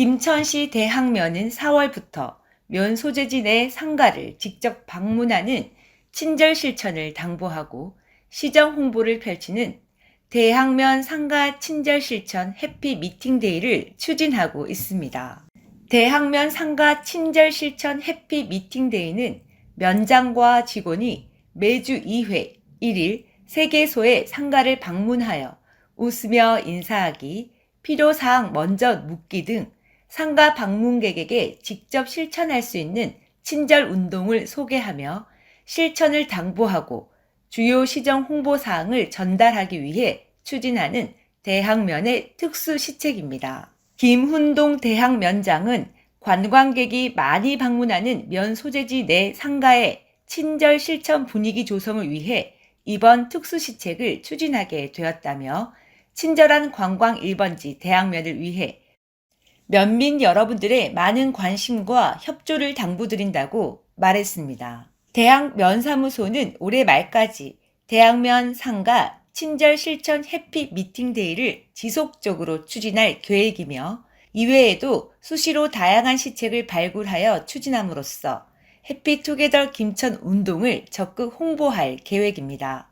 김천시 대학면은 4월부터 면 소재지 내 상가를 직접 방문하는 친절 실천을 당부하고 시정 홍보를 펼치는 대학면 상가 친절 실천 해피 미팅 데이를 추진하고 있습니다. 대학면 상가 친절 실천 해피 미팅 데이는 면장과 직원이 매주 2회 1일 3개소의 상가를 방문하여 웃으며 인사하기, 필요사항 먼저 묻기 등 상가 방문객에게 직접 실천할 수 있는 친절 운동을 소개하며 실천을 당부하고 주요 시정 홍보 사항을 전달하기 위해 추진하는 대학면의 특수 시책입니다. 김훈동 대학면장은 관광객이 많이 방문하는 면 소재지 내 상가의 친절 실천 분위기 조성을 위해 이번 특수 시책을 추진하게 되었다며 친절한 관광 1번지 대학면을 위해 면민 여러분들의 많은 관심과 협조를 당부드린다고 말했습니다. 대학면사무소는 올해 말까지 대학면 상가 친절 실천 해피 미팅데이를 지속적으로 추진할 계획이며 이외에도 수시로 다양한 시책을 발굴하여 추진함으로써 해피투게더 김천 운동을 적극 홍보할 계획입니다.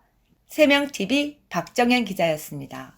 세명TV 박정현 기자였습니다.